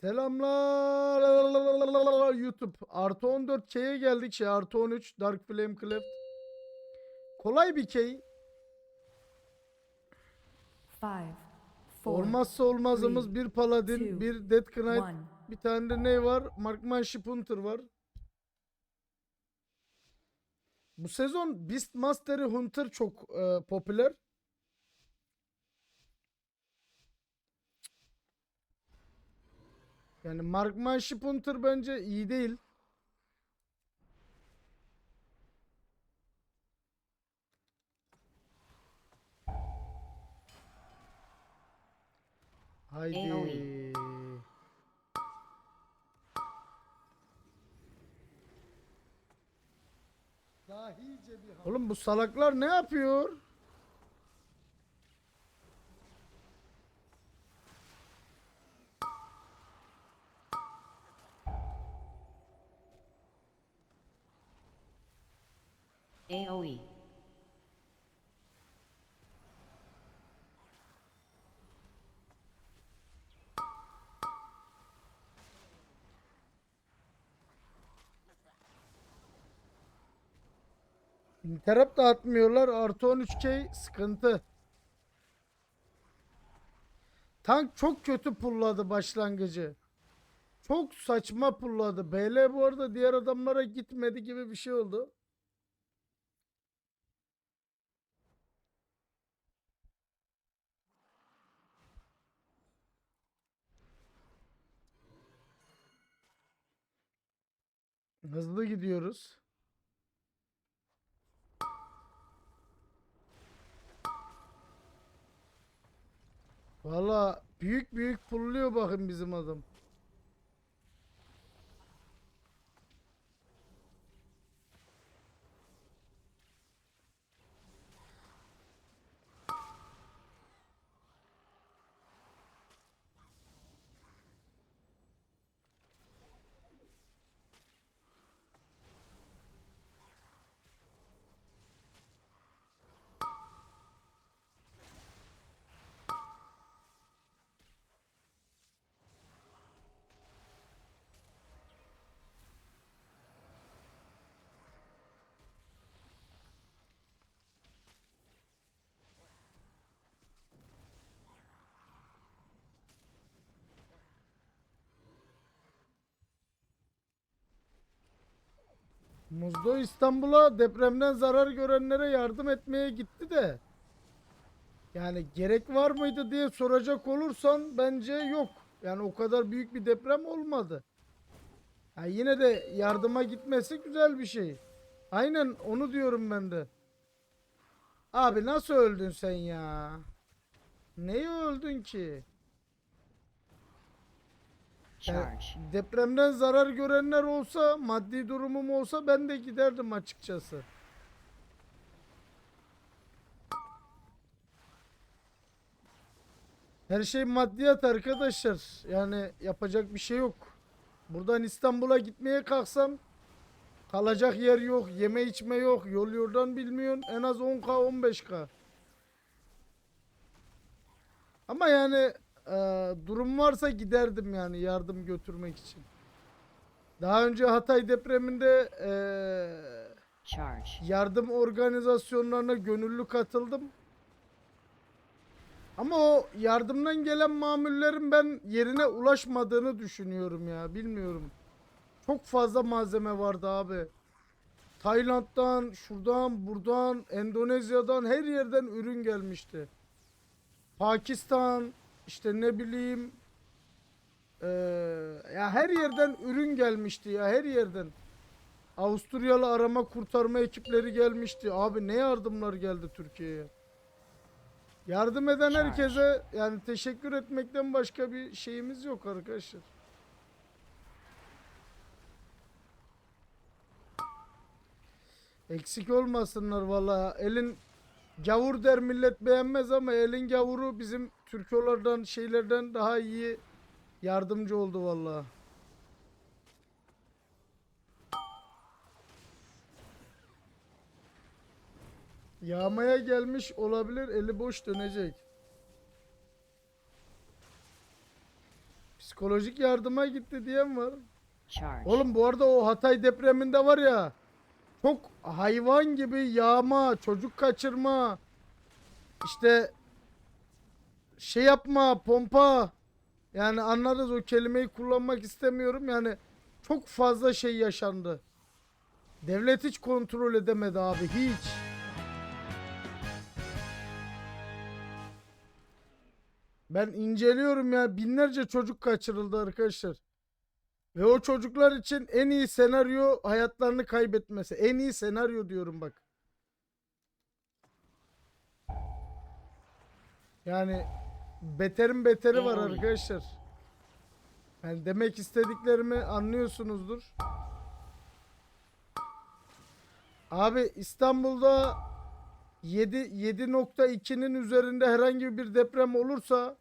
Selamlar YouTube. Artı 14 K'ye geldik şey artı 13 Dark Flame Cleft. Kolay bir four, Olmazsa olmazımız bir Paladin, two, bir Death Knight, one. bir tane de ne var? Markmanship Hunter var. Bu sezon Beastmaster'ı Hunter çok e, popüler. Yani Markmanship Hunter bence iyi değil. Haydi. Oğlum bu salaklar ne yapıyor? AOE. Interrupt da atmıyorlar. Artı 13k sıkıntı. Tank çok kötü pulladı başlangıcı. Çok saçma pulladı. BL bu arada diğer adamlara gitmedi gibi bir şey oldu. Hızlı gidiyoruz. Valla büyük büyük pulluyor bakın bizim adam. Muzdo İstanbul'a depremden zarar görenlere yardım etmeye gitti de. Yani gerek var mıydı diye soracak olursan bence yok. Yani o kadar büyük bir deprem olmadı. Ha yine de yardıma gitmesi güzel bir şey. Aynen onu diyorum ben de. Abi nasıl öldün sen ya? Neye öldün ki? Charge. depremden zarar görenler olsa, maddi durumum olsa ben de giderdim açıkçası. Her şey maddiyat arkadaşlar. Yani yapacak bir şey yok. Buradan İstanbul'a gitmeye kalksam kalacak yer yok, yeme içme yok, yol yordan bilmiyorsun. En az 10k 15k. Ama yani e, durum varsa giderdim yani yardım götürmek için. Daha önce Hatay depreminde e, Charge. yardım organizasyonlarına gönüllü katıldım. Ama o yardımdan gelen mamullerin ben yerine ulaşmadığını düşünüyorum ya. Bilmiyorum. Çok fazla malzeme vardı abi. Tayland'dan, şuradan, buradan, Endonezya'dan her yerden ürün gelmişti. Pakistan, işte ne bileyim eee, ya her yerden ürün gelmişti ya her yerden. Avusturyalı arama kurtarma ekipleri gelmişti. Abi ne yardımlar geldi Türkiye'ye. Yardım eden herkese yani teşekkür etmekten başka bir şeyimiz yok arkadaşlar. Eksik olmasınlar valla. Elin gavur der millet beğenmez ama elin gavuru bizim Türkolardan şeylerden daha iyi yardımcı oldu valla. Yağmaya gelmiş olabilir eli boş dönecek. Psikolojik yardıma gitti diyen var. Charge. Oğlum bu arada o Hatay depreminde var ya çok hayvan gibi yağma, çocuk kaçırma, işte şey yapma, pompa. Yani anlarız o kelimeyi kullanmak istemiyorum. Yani çok fazla şey yaşandı. Devlet hiç kontrol edemedi abi hiç. Ben inceliyorum ya binlerce çocuk kaçırıldı arkadaşlar. Ve o çocuklar için en iyi senaryo hayatlarını kaybetmesi. En iyi senaryo diyorum bak. Yani beterin beteri var arkadaşlar. Yani demek istediklerimi anlıyorsunuzdur. Abi İstanbul'da 7 7.2'nin üzerinde herhangi bir deprem olursa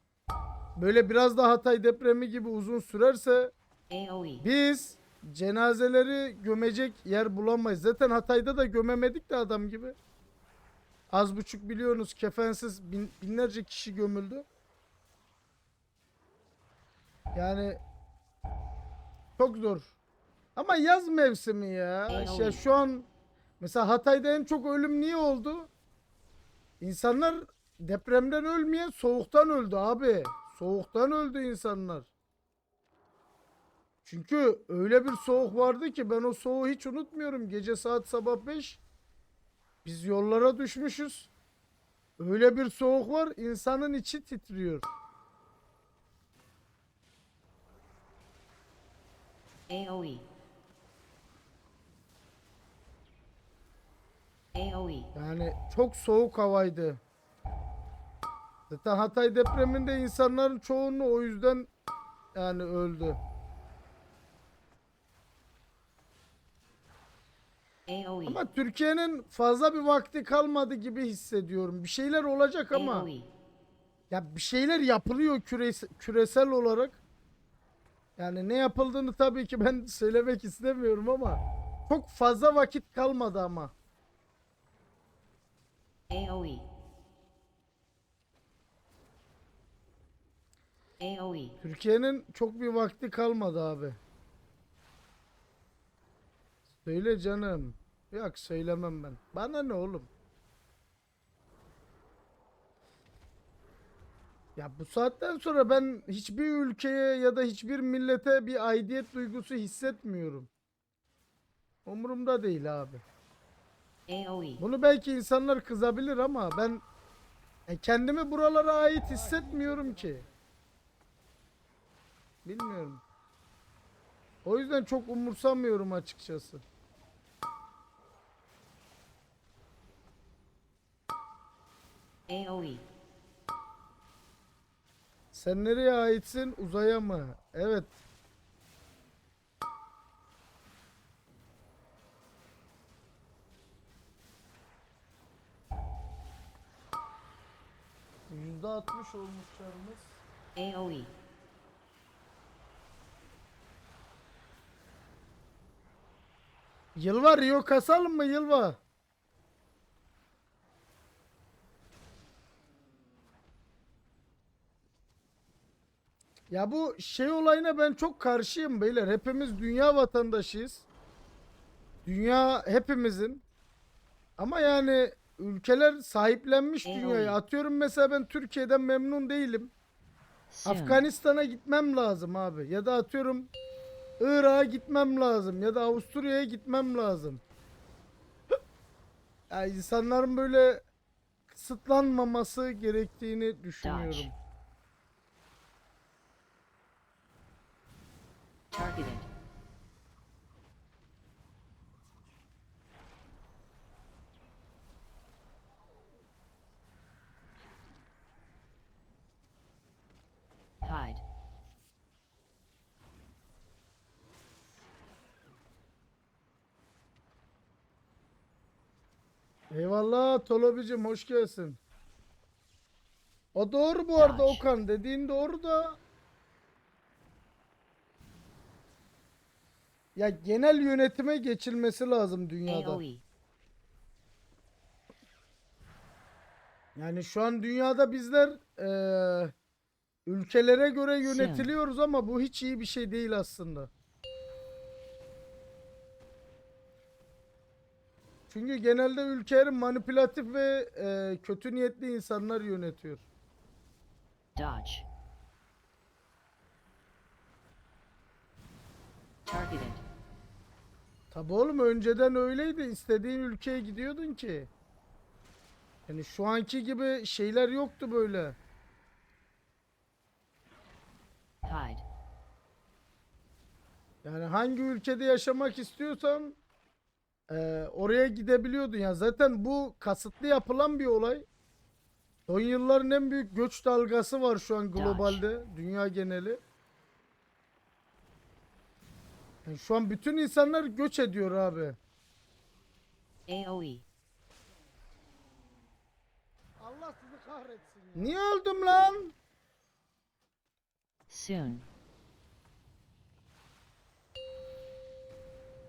böyle biraz da Hatay depremi gibi uzun sürerse biz cenazeleri gömecek yer bulamayız. Zaten Hatay'da da gömemedik de adam gibi. Az buçuk biliyorsunuz kefensiz bin- binlerce kişi gömüldü. Yani çok zor. Ama yaz mevsimi ya. İşte şu an mesela Hatay'da en çok ölüm niye oldu? İnsanlar depremden ölmeyen soğuktan öldü abi. Soğuktan öldü insanlar. Çünkü öyle bir soğuk vardı ki ben o soğuğu hiç unutmuyorum. Gece saat sabah 5 biz yollara düşmüşüz. Öyle bir soğuk var insanın içi titriyor. AOE. AOE. Yani çok soğuk havaydı. Zaten Hatay depreminde insanların çoğunluğu o yüzden yani öldü. AOE. Ama Türkiye'nin fazla bir vakti kalmadı gibi hissediyorum. Bir şeyler olacak ama AOE. ya bir şeyler yapılıyor küres- küresel olarak. Yani ne yapıldığını tabii ki ben söylemek istemiyorum ama çok fazla vakit kalmadı ama. AOE. AOE. Türkiye'nin çok bir vakti kalmadı abi. Söyle canım. Yok söylemem ben. Bana ne oğlum? Ya bu saatten sonra ben hiçbir ülkeye ya da hiçbir millete bir aidiyet duygusu hissetmiyorum. Umurumda değil abi. AOE. Bunu belki insanlar kızabilir ama ben e, kendimi buralara ait hissetmiyorum ki. Bilmiyorum. O yüzden çok umursamıyorum açıkçası. AOE. Sen nereye aitsin? Uzaya mı? Evet. Yüzde altmış olmuş canımız. AOE. Yılva Rio kasalım mı Yılva? Ya bu şey olayına ben çok karşıyım beyler. Hepimiz dünya vatandaşıyız. Dünya hepimizin. Ama yani ülkeler sahiplenmiş dünyayı. Atıyorum mesela ben Türkiye'den memnun değilim. Afganistan'a gitmem lazım abi. Ya da atıyorum Irak'a gitmem lazım. Ya da Avusturya'ya gitmem lazım. Ya insanların böyle kısıtlanmaması gerektiğini düşünüyorum. Targeted. Hide. Eyvallah Tolobicim hoş gelsin. O doğru bu arada. Okan dediğin doğru da. Ya genel yönetime geçilmesi lazım dünyada. AOE. Yani şu an dünyada bizler eee, ülkelere göre yönetiliyoruz ama bu hiç iyi bir şey değil aslında. Çünkü genelde ülkeleri manipülatif ve e, kötü niyetli insanlar yönetiyor. Dodge. Targeted. Tabi oğlum önceden öyleydi. İstediğin ülkeye gidiyordun ki. Yani şu anki gibi şeyler yoktu böyle. Hide. Yani hangi ülkede yaşamak istiyorsan eee, oraya gidebiliyordun. Ya zaten bu kasıtlı yapılan bir olay. Son yılların en büyük göç dalgası var şu an globalde, dünya geneli. Yani şu an bütün insanlar göç ediyor abi. AOE. Allah sizi kahretsin. Niye öldüm lan? Soon.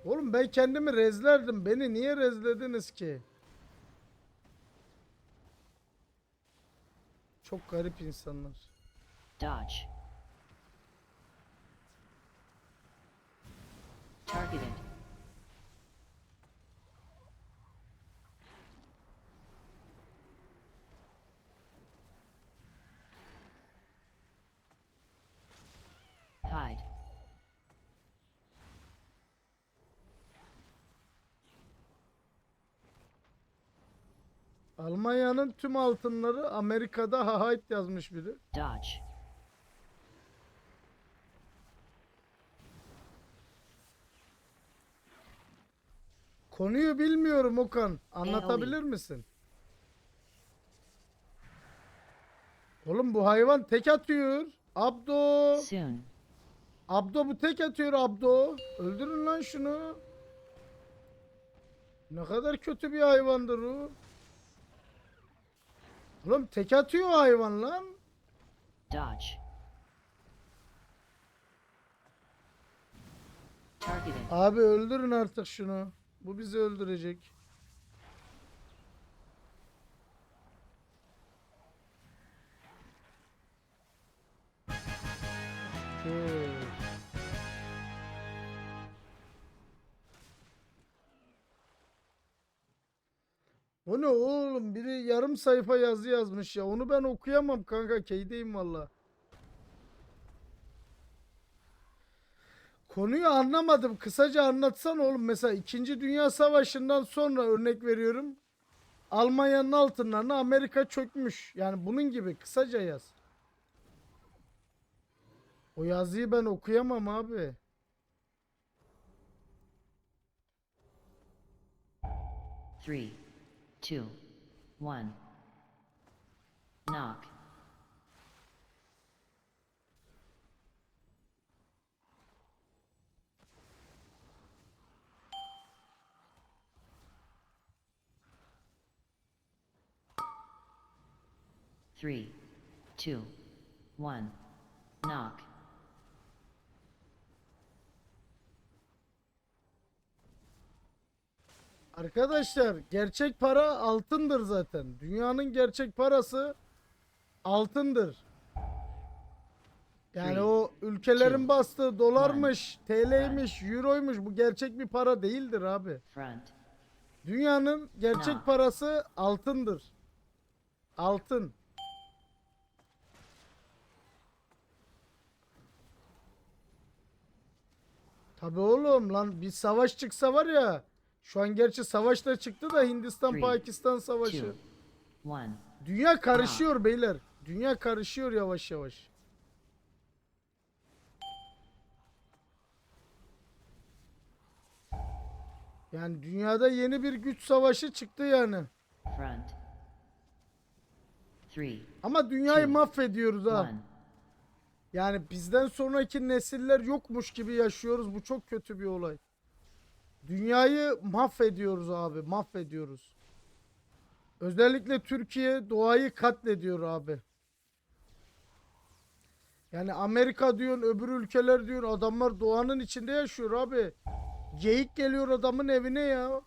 Oğlum ben kendimi rezlerdim. Beni niye rezlediniz ki? Çok garip insanlar. Dodge. Targeted. Hide. Almanya'nın tüm altınları Amerika'da hahait yazmış biri. Dodge. Konuyu bilmiyorum Okan. Anlatabilir misin? Oğlum bu hayvan tek atıyor. Abdo. Soon. Abdo bu tek atıyor Abdo. Öldürün lan şunu. Ne kadar kötü bir hayvandır o. Oğlum tek atıyor hayvan lan. Dodge. Targeted. Abi öldürün artık şunu. Bu bizi öldürecek. Tüh. Bu ne oğlum? Biri yarım sayfa yazı yazmış ya. Onu ben okuyamam kanka. Keydeyim valla. Konuyu anlamadım. Kısaca anlatsan oğlum. Mesela 2. Dünya Savaşı'ndan sonra örnek veriyorum. Almanya'nın altınlarına Amerika çökmüş. Yani bunun gibi kısaca yaz. O yazıyı ben okuyamam abi. Three, two, one. Knock. Three, two, one. Knock. Arkadaşlar gerçek para altındır zaten. Dünyanın gerçek parası altındır. Yani o ülkelerin bastığı dolarmış, TL'ymiş, euroymuş bu gerçek bir para değildir abi. Dünyanın gerçek parası altındır. Altın. Tabi oğlum lan bir savaş çıksa var ya. Şu an gerçi savaş da çıktı da Hindistan Three, Pakistan savaşı. Two, one. Dünya karışıyor beyler. Dünya karışıyor yavaş yavaş. Yani dünyada yeni bir güç savaşı çıktı yani. Front. Three, Ama dünyayı Two, mahvediyoruz ha. one. Yani bizden sonraki nesiller yokmuş gibi yaşıyoruz. Bu çok kötü bir olay. Dünyayı mahvediyoruz abi. Mahvediyoruz. Özellikle Türkiye doğayı katlediyor abi. Yani Amerika diyorsun, öbür ülkeler diyorsun. Adamlar doğanın içinde yaşıyor abi. Geyik geliyor adamın evine ya.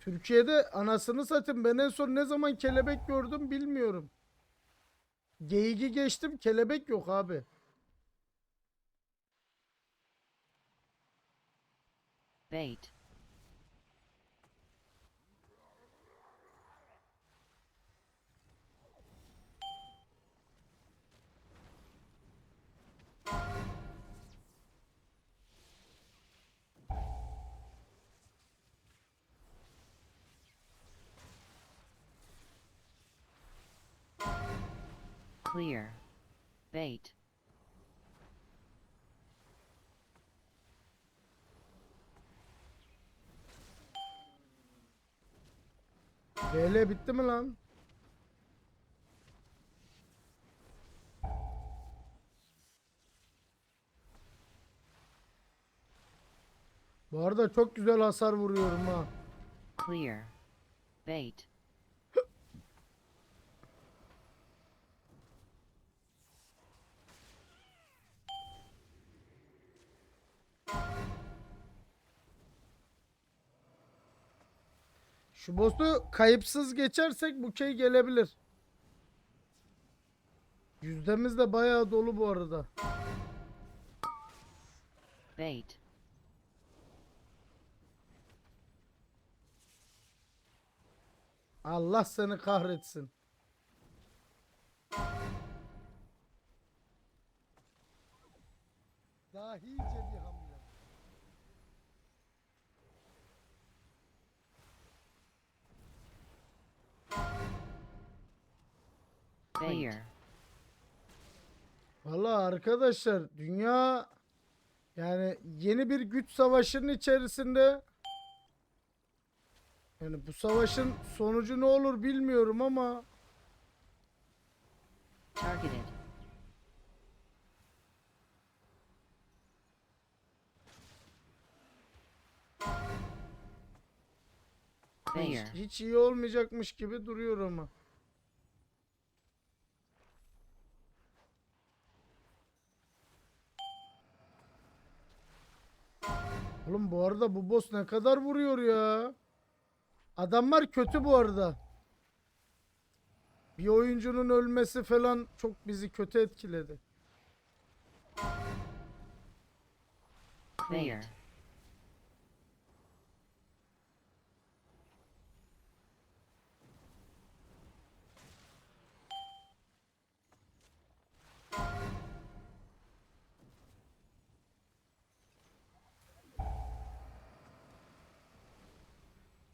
Türkiye'de anasını satayım. Ben en son ne zaman kelebek gördüm bilmiyorum. Geyigi geçtim kelebek yok abi. Bait. Clear. Bait. BL bitti mi lan? Bu arada çok güzel hasar vuruyorum ha. Clear. Bait. Şu boss'u kayıpsız geçersek bu şey gelebilir. Yüzdemiz de bayağı dolu bu arada. Bait. Allah seni kahretsin. Dahice Clear. Valla arkadaşlar dünya yani yeni bir güç savaşının içerisinde yani bu savaşın sonucu ne olur bilmiyorum ama Targeted. hiç, hiç iyi olmayacakmış gibi duruyor ama. Oğlum bu arada bu boss ne kadar vuruyor ya. Adamlar kötü bu arada. Bir oyuncunun ölmesi falan çok bizi kötü etkiledi. Clear.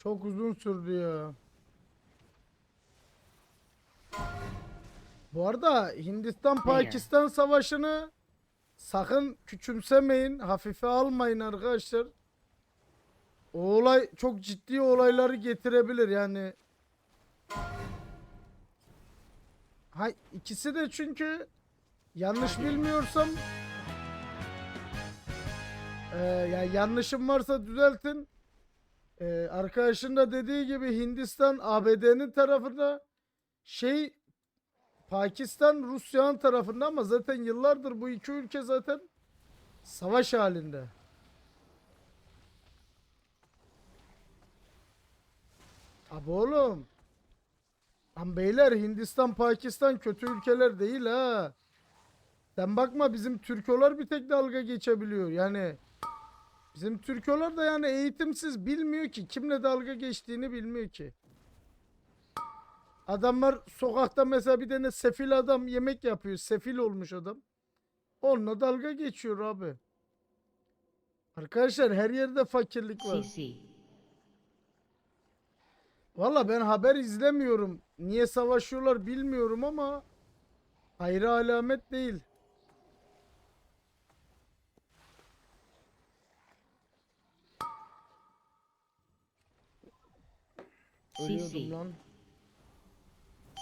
Çok uzun sürdü ya. Bu arada Hindistan-Pakistan savaşını sakın küçümsemeyin, hafife almayın arkadaşlar. O olay çok ciddi olayları getirebilir yani. Ha ikisi de çünkü yanlış bilmiyorsam eee yani yanlışım varsa düzeltin. Ee, arkadaşın da dediği gibi Hindistan ABD'nin tarafında şey Pakistan Rusya'nın tarafında ama zaten yıllardır bu iki ülke zaten savaş halinde. Abi oğlum. Lan beyler Hindistan Pakistan kötü ülkeler değil ha. Sen bakma bizim Türkolar bir tek dalga geçebiliyor. Yani Bizim Türkolar da yani eğitimsiz bilmiyor ki. Kimle dalga geçtiğini bilmiyor ki. Adamlar sokakta mesela bir tane sefil adam yemek yapıyor. Sefil olmuş adam. Onunla dalga geçiyor abi. Arkadaşlar her yerde fakirlik var. Valla ben haber izlemiyorum. Niye savaşıyorlar bilmiyorum ama hayra alamet değil. Ölüyordum lan.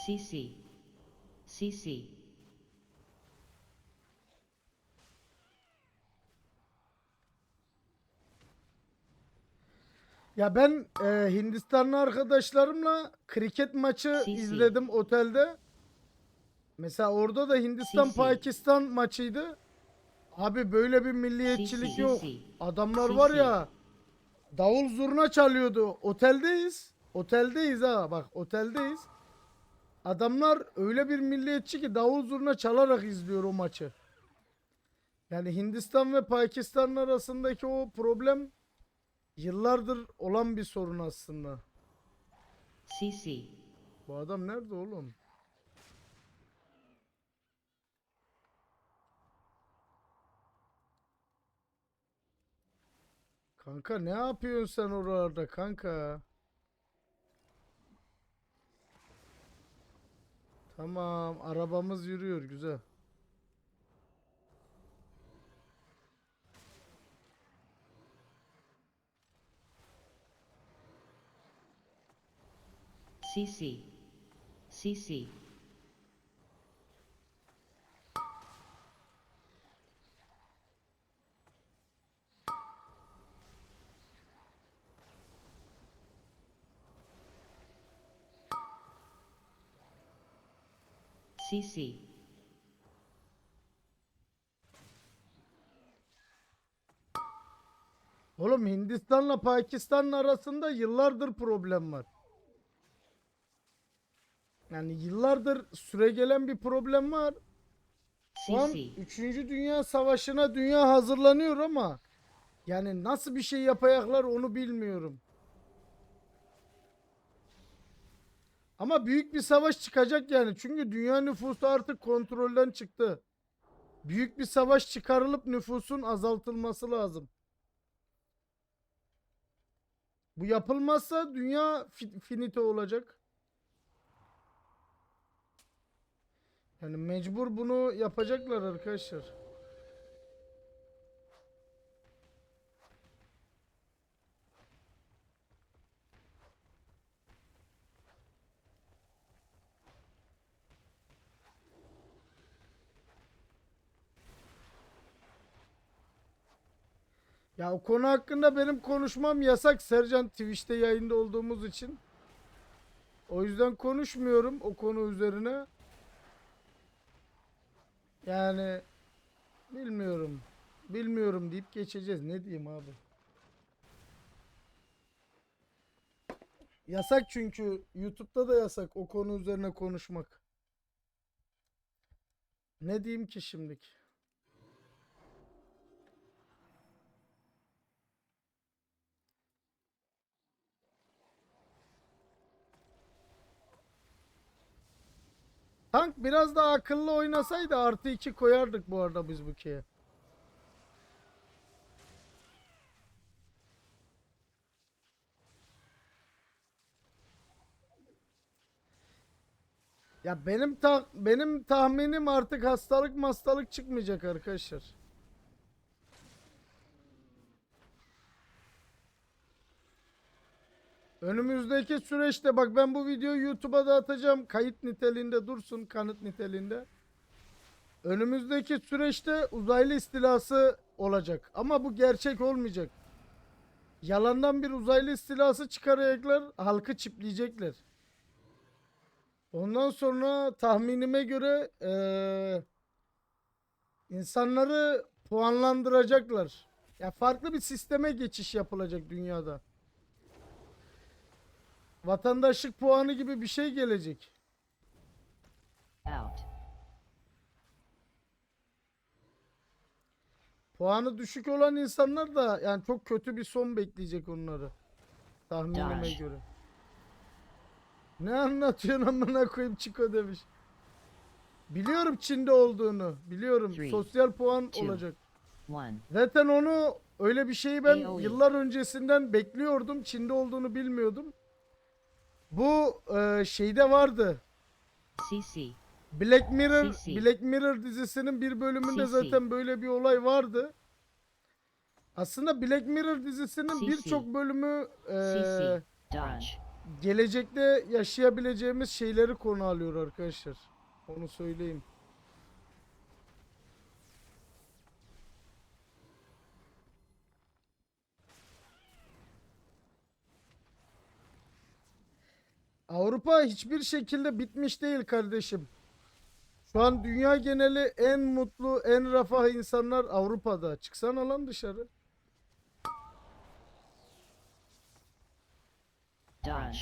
CC. CC. Ya ben e, Hindistanlı arkadaşlarımla kriket maçı CC. izledim otelde. Mesela orada da Hindistan CC. Pakistan maçıydı. Abi böyle bir milliyetçilik CC. yok. Adamlar var CC. ya davul zurna çalıyordu. Oteldeyiz. Oteldeyiz ha bak oteldeyiz. Adamlar öyle bir milliyetçi ki davul zurna çalarak izliyor o maçı. Yani Hindistan ve Pakistan arasındaki o problem yıllardır olan bir sorun aslında. CC. Bu adam nerede oğlum? Kanka ne yapıyorsun sen oralarda kanka? Tamam, arabamız yürüyor güzel. CC. CC. CC. Oğlum Hindistan'la Pakistan'ın arasında yıllardır problem var. Yani yıllardır süregelen bir problem var. Şu an CC. 3. Dünya Savaşı'na dünya hazırlanıyor ama yani nasıl bir şey yapacaklar onu bilmiyorum. Ama büyük bir savaş çıkacak yani. Çünkü dünya nüfusu artık kontrolden çıktı. Büyük bir savaş çıkarılıp nüfusun azaltılması lazım. Bu yapılmazsa dünya fi- finite olacak. Yani mecbur bunu yapacaklar arkadaşlar. Ya o konu hakkında benim konuşmam yasak Sercan Twitch'te yayında olduğumuz için. O yüzden konuşmuyorum o konu üzerine. Yani bilmiyorum. Bilmiyorum deyip geçeceğiz. Ne diyeyim abi? Yasak çünkü YouTube'da da yasak o konu üzerine konuşmak. Ne diyeyim ki şimdilik? Tank biraz daha akıllı oynasaydı artı 2 koyardık bu arada biz bu keye. Ya benim ta benim tahminim artık hastalık hastalık çıkmayacak arkadaşlar. Önümüzdeki süreçte bak ben bu videoyu YouTube'a da atacağım. Kayıt niteliğinde dursun, kanıt niteliğinde. Önümüzdeki süreçte uzaylı istilası olacak. Ama bu gerçek olmayacak. Yalandan bir uzaylı istilası çıkaracaklar, halkı çipleyecekler. Ondan sonra tahminime göre eee, insanları puanlandıracaklar. Ya farklı bir sisteme geçiş yapılacak dünyada. Vatandaşlık puanı gibi bir şey gelecek. Out. Puanı düşük olan insanlar da yani çok kötü bir son bekleyecek onları. Tahminime Dodge. göre. Ne anlatıyorsun amına koyayım Çiko demiş. Biliyorum Çin'de olduğunu. Biliyorum. Three, Sosyal puan two. olacak. One. Zaten onu öyle bir şeyi ben AOE. yıllar öncesinden bekliyordum. Çin'de olduğunu bilmiyordum. Bu e, şeyde vardı. CC. Black Mirror CC. Black Mirror dizisinin bir bölümünde CC. zaten böyle bir olay vardı. Aslında Black Mirror dizisinin birçok bölümü e, gelecekte yaşayabileceğimiz şeyleri konu alıyor arkadaşlar. Onu söyleyeyim. Avrupa hiçbir şekilde bitmiş değil kardeşim. Şu an dünya geneli en mutlu, en refah insanlar Avrupa'da. Çıksana lan dışarı.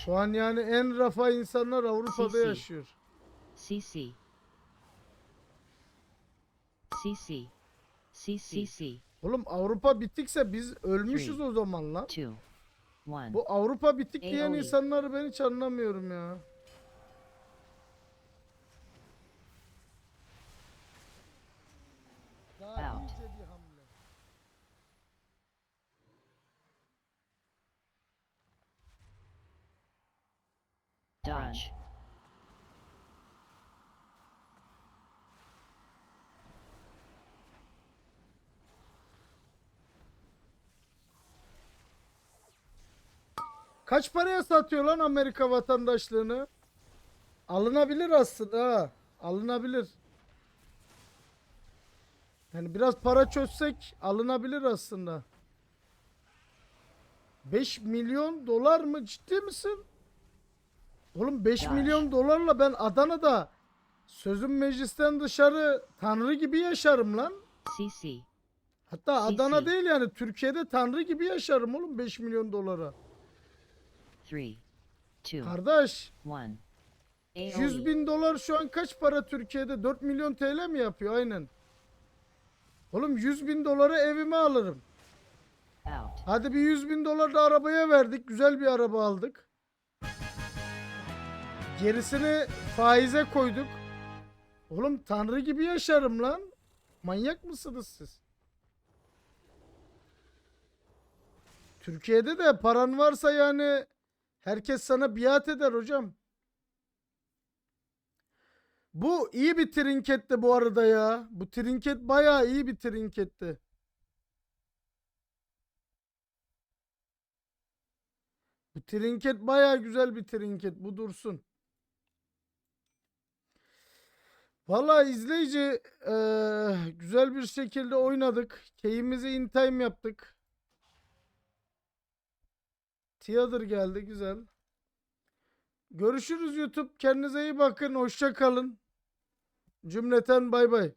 Şu an yani en refah insanlar Avrupa'da Sisi. yaşıyor. CC. CC. CC. Oğlum Avrupa bittikse biz ölmüşüz Three. o zaman lan. Two. One. Bu Avrupa bittik diyen AOE. insanları ben hiç anlamıyorum ya. Daha Out. iyice bir hamle. Dodge. Kaç paraya satıyor lan Amerika vatandaşlığını? Alınabilir aslında ha. Alınabilir. Yani biraz para çözsek alınabilir aslında. 5 milyon dolar mı? Ciddi misin? Oğlum 5 Yaş. milyon dolarla ben Adana'da sözüm meclisten dışarı tanrı gibi yaşarım lan. CC. Hatta Adana değil yani Türkiye'de tanrı gibi yaşarım oğlum 5 milyon dolara. Kardeş One. 100 AOE. bin dolar şu an kaç para Türkiye'de? 4 milyon TL mi yapıyor? Aynen. Oğlum 100 bin dolara evime alırım. Out. Hadi bir 100 bin dolar da arabaya verdik. Güzel bir araba aldık. Gerisini faize koyduk. Oğlum tanrı gibi yaşarım lan. Manyak mısınız siz? Türkiye'de de paran varsa yani herkes sana biat eder hocam. Bu iyi bir trinketti bu arada ya. Bu trinket bayağı iyi bir trinketti. Bu trinket bayağı güzel bir trinket. Bu dursun. Vallahi izleyici eee, güzel bir şekilde oynadık. Keyimizi in time yaptık. Theater geldi güzel. Görüşürüz YouTube. Kendinize iyi bakın. Hoşça kalın. Cümleten bay bay.